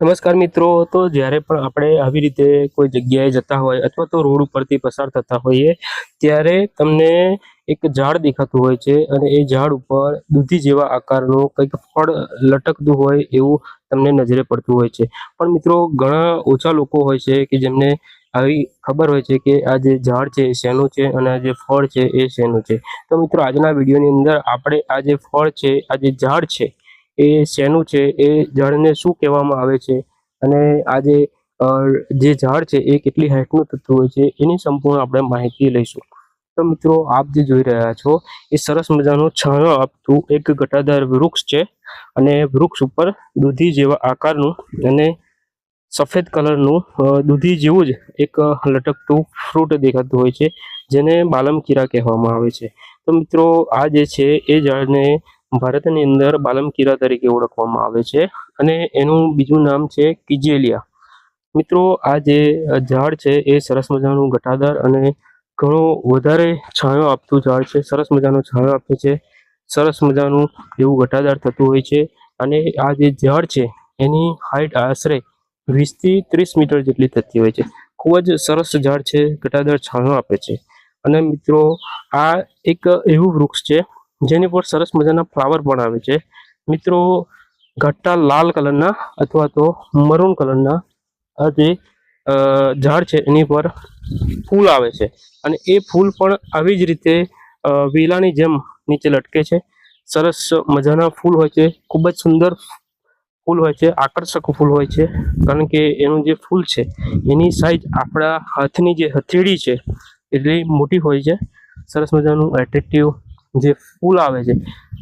નમસ્કાર મિત્રો, તો જ્યારે પણ આપણે આવી રીતે કોઈ જગ્યાએ જતા હોય અથવા તો રોડ ઉપરથી પસાર થતા હોઈએ, ત્યારે તમને એક ઝાડ દેખાતું હોય છે અને એ ઝાડ ઉપર દૂધી જેવા આકારનું કંઈક ફળ લટકતું હોય એવું તમને નજરે પડતું હોય છે. પણ મિત્રો, ઘણા ઓછા લોકો હોય છે કે જેમને આવી ખબર હોય છે કે આ જે ઝાડ છે એ શેનું છે અને આ જે ફળ છે એ શેનું છે. તો મિત્રો, આજના વિડીયોની અંદર આપણે આ જે ફળ છે, આ જે ઝાડ છે એ શેનું છે, એ ઝાડને શું કહેવામાં આવે છે? અને આ જે જે ઝાડ છે, એ કેટલી હાઇટનું થતું હોય છે, એની સંપૂર્ણ આપણે માહિતી લઈશું. તો મિત્રો, આપ જે જોઈ રહ્યા છો, એ સરસ મજાનું છાંયો આપતું એક ઘટાદાર વૃક્ષ છે અને વૃક્ષ ઉપર દૂધી જેવા આકારનું અને સફેદ કલરનું દૂધી જેવું જ એક લટકતું ફ્રૂટ દેખાતું હોય છે, જેને બાલમકીરા કહેવામાં આવે છે. તો મિત્રો, આ જે છે, એ ઝાડને ભારતની અંદર બાલમકીરા તરીકે ઓળખવામાં આવે છે અને એનું બીજું નામ છે કિજેલિયા. મિત્રો, આ જે ઝાડ છે એ સરસ મજાનું ઘટાદાર અને ઘણો વધારે છાંયો આપતું ઝાડ છે. સરસ મજાનો છાંયો આપે છે. સરસ મજાનું એવું ઘટાદાર થતું હોય છે અને આ જે ઝાડ છે એની હાઈટ આશરે વીસથી ત્રીસ મીટર જેટલી થતી હોય છે. ખૂબ જ સરસ ઝાડ છે. ઘટાદાર છાંયો આપે છે. અને મિત્રો, આ એક એવું વૃક્ષ છે જેની પર સરસ મજાના ફ્લાવર પણ આવે છે. મિત્રો, ઘટ્ટા લાલ કલરના અથવા તો મરૂન કલરના આ જે ઝાડ છે, એની પર ફૂલ આવે છે. અને એ ફૂલ પણ આવી જ રીતે વેલાની જેમ નીચે લટકે છે. સરસ મજાના ફૂલ હોય છે. ખૂબ જ સુંદર ફૂલ હોય છે. આકર્ષક ફૂલ હોય છે. કારણ કે એનું જે ફૂલ છે, એની સાઈઝ આપણા હાથની જે હથેળી છે, એટલી મોટી હોય છે. સરસ મજાનું એટ્રેક્ટિવ જે ફૂલ આવે છે,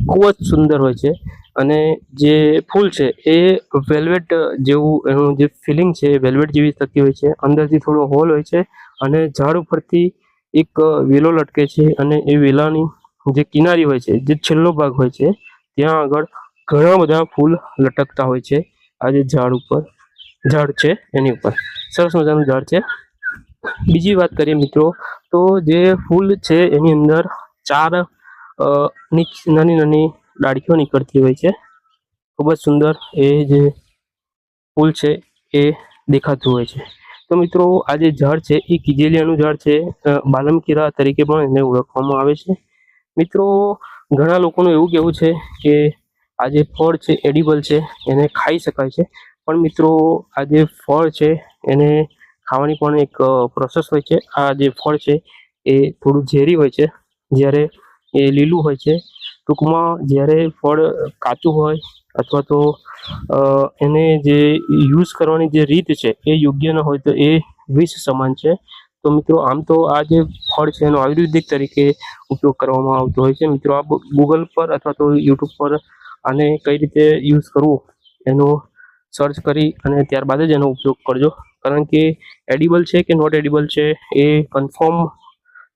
ખૂબ જ સુંદર હોય છે. અને જે ફૂલ છે, એ વેલ્વેટ જેવું એનું જે ફિલિંગ છે, એ વેલ્વેટ જેવી થતી હોય છે. અંદરથી થોડો હોલ હોય છે અને ઝાડ ઉપરથી એક વેલો લટકે છે અને એ વેલાની જે કિનારી હોય છે, જે છેલ્લો ભાગ હોય છે, ત્યાં આગળ ઘણા બધા ફૂલ લટકતા હોય છે. આ જે ઝાડ ઉપર, ઝાડ છે એની ઉપર. સરસ મજાનું ઝાડ છે. બીજી વાત કરીએ મિત્રો, તો જે ફૂલ છે એની અંદર ચાર નાની નાની ડાળખીઓ નીકળતી હોય છે. ખૂબ જ સુંદર એ જે ફૂલ છે એ દેખાતું હોય છે. તો મિત્રો આ જે ઝાડ છે એ કિજેલિયાનું ઝાડ છે. અ, બાલમકીરા તરીકે પણ એને ઓળખવામાં આવે છે. મિત્રો ઘણા લોકોનું એવું કહેવું છે કે આ જે ફળ છે એડિબલ છે એને ખાઈ શકાય છે. પણ મિત્રો આ જે ફળ છે એને ખાવાની પણ એક પ્રોસેસ હોય છે. આ જે ફળ છે એ થોડું ઝેરી હોય છે. જ્યારે એ લીલું હોય છે. ટૂંકમાં જ્યારે ફળ કાચું હોય અથવા તો એને જે યુઝ કરવાની જે રીત છે એ યોગ્ય ન હોય તો એ વિષ સમાન છે. તો મિત્રો આમ તો આ જે ફળ છે એનો આયુર્વેદિક તરીકે ઉપયોગ કરવામાં આવતો હોય છે. મિત્રો આ ગૂગલ પર અથવા તો યુટ્યુબ પર આને કઈ રીતે યુઝ કરવું એનો સર્ચ કરી અને ત્યારબાદ જ એનો ઉપયોગ કરજો. કારણ કે એડિબલ છે કે નોટ એડિબલ છે એ કન્ફર્મ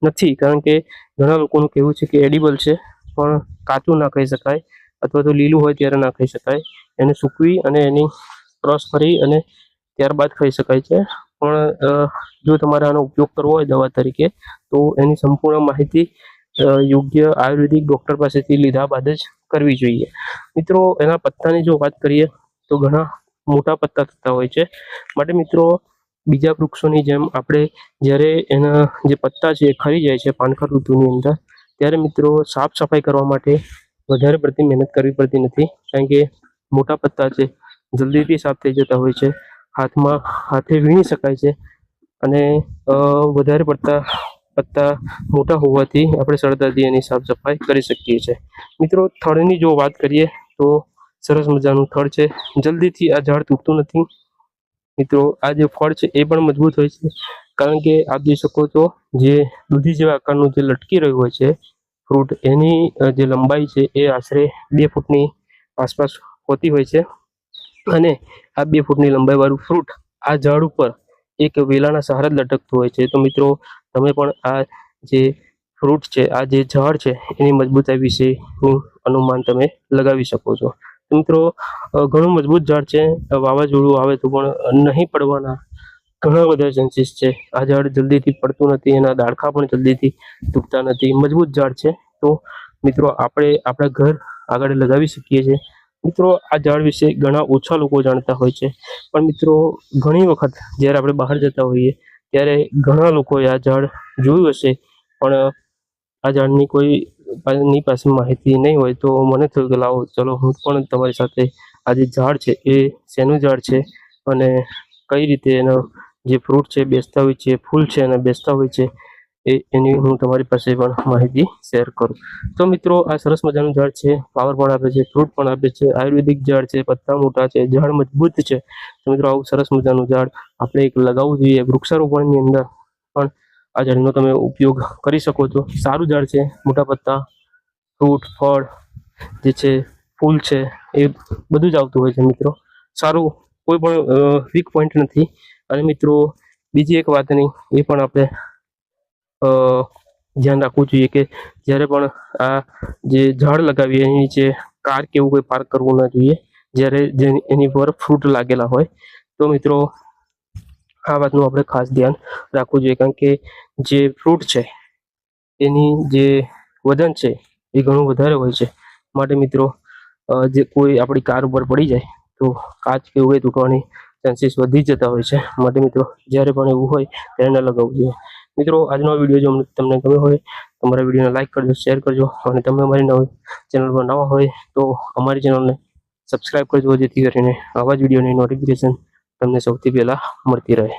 નથી, કારણ કે ઘણા લોકોનું કહેવું છે કે એડિબલ છે, પણ કાચું ના ખાઈ શકાય અથવા તો લીલું હોય ત્યારે ના ખાઈ શકાય. એને સૂકવી અને એની ક્રોસ કરી અને ત્યારબાદ ખાઈ શકાય છે. પણ જો તમારે આનો ઉપયોગ કરવો હોય દવા તરીકે, તો એની સંપૂર્ણ માહિતી યોગ્ય આયુર્વેદિક ડૉક્ટર પાસેથી લીધા બાદ જ કરવી જોઈએ. મિત્રો, એના પત્તાની જો વાત કરીએ, તો ઘણા મોટા પત્તા થતા હોય છે. માટે મિત્રો બીજા વૃક્ષોની જેમ આપણે જ્યારે એના જે પત્તા છે એ ખરી જાય છે પાનખર ઋતુની અંદર, ત્યારે મિત્રો સાફ સફાઈ કરવા માટે વધારે પડતી મહેનત કરવી પડતી નથી. કારણ કે મોટા પત્તા છે, જલ્દીથી સાફ થઈ જતા હોય છે, હાથમાં હાથે વીણી શકાય છે અને વધારે પડતા પત્તા મોટા હોવાથી આપણે સરળતાથી એની સાફ સફાઈ કરી શકીએ છીએ. મિત્રો, થળની જો વાત કરીએ તો સરસ મજાનું થળ છે. જલ્દીથી આ ઝાડ તૂટતું નથી. મિત્રો, આ જે ફળ છે એ પણ મજબૂત હોય છે. કારણ કે આપ જોઈ શકો છો, જે દૂધી જેવા આકારનું જે લટકી રહ્યું હોય છે, ફ્રૂટ, એની જે લંબાઈ છે એ આશરે બે ફૂટની આસપાસ હોતી હોય છે. અને આ બે ફૂટની લંબાઈવાળું ફ્રૂટ આ ઝાડ ઉપર એક વેલાના સહારે લટકતું હોય છે. તો મિત્રો, તમે પણ આ જે ફ્રૂટ છે, આ જે ઝાડ છે, એની મજબૂતાઈ વિશેનું અનુમાન તમે લગાવી શકો છો. તો મિત્રો ઘણું મજબૂત ઝાડ છે. વાવાઝોડું આવે તો પણ નહીં પડવાના ઘણા બધા ચાન્સીસ છે. આ ઝાડ જલ્દીથી પડતું નથી, એના દાડખા પણ જલ્દીથી તૂટતા નથી. મજબૂત ઝાડ છે. તો મિત્રો, આપણે આપણા ઘર આગળ લગાવી શકીએ છીએ. મિત્રો, આ ઝાડ વિશે ઘણા ઓછા લોકો જાણતા હોય છે. પણ મિત્રો, ઘણી વખત જ્યારે આપણે બહાર જતા હોઈએ, ત્યારે ઘણા લોકોએ આ ઝાડ જોયું હશે. પણ આ ઝાડની કોઈ ની પાસે માહિતી નહીં હોય તો મને થયું કે લાવો, ચલો હું પણ તમારી સાથે આ જે ઝાડ છે, એ શેનું ઝાડ છે અને કઈ રીતે એનો જે ફ્રૂટ છે, બેસતા હોય છે, ફૂલ છે અને બેસતા હોય છે, એ એની હું તમારી પાસે પણ માહિતી શેર કરું. તો મિત્રો, આ સરસ મજાનું ઝાડ છે પાવર પણ આપે છે, ફ્રૂટ પણ આપે છે, આયુર્વેદિક ઝાડ છે, પત્તા મોટા છે, ઝાડ મજબૂત છે. તો મિત્રો, આવું સરસ મજાનું ઝાડ આપણે એક લગાવવું જોઈએ વૃક્ષારોપણની અંદર પણ આ ઝાડનો તમે ઉપયોગ કરી શકો છો. સારું ઝાડ છે, મોટા પત્તા, ફ્રૂટ, ફળ, જે છે, ફૂલ છે, એ બધું જ આવતું હોય છે મિત્રો. સારું કોઈ પણ વીક પોઈન્ટ નથી. અને મિત્રો, બીજી એક વાતની એ પણ આપણે ધ્યાન રાખવું જોઈએ કે જ્યારે પણ આ જે ઝાડ લગાવીએ, એની નીચે કાર કે એવું કોઈ પાર્ક કરવું ના જોઈએ. જ્યારે એની પર ફ્રૂટ લાગેલા હોય. તો મિત્રો આ વાતનું આપણે ખાસ ધ્યાન રાખવું જોઈએ કારણ કે જે ફ્રૂટ છે, એની જે વજન છે, એ ઘણું વધારે હોય છે. માટે મિત્રો જે કોઈ આપણી કાર ઉપર પડી જાય, તો કાચ કે એવું તૂટવાની ચાન્સીસ વધી જતા હોય છે. માટે મિત્રો, જ્યારે પણ એવું હોય, ત્યારે ન લગાવવું જોઈએ. મિત્રો, આજનો વીડિયો જો તમને ગમ્યો હોય અમારા વિડીયોને લાઇક કરજો, શેર કરજો. અને તમે અમારી નવી ચેનલ પર નવા હોય, તો અમારી ચેનલને સબસ્ક્રાઈબ કરજો, જેથી કરીને આવા જ વિડીયોની નોટિફિકેશન તમને સૌથી પહેલાં મળતી રહે.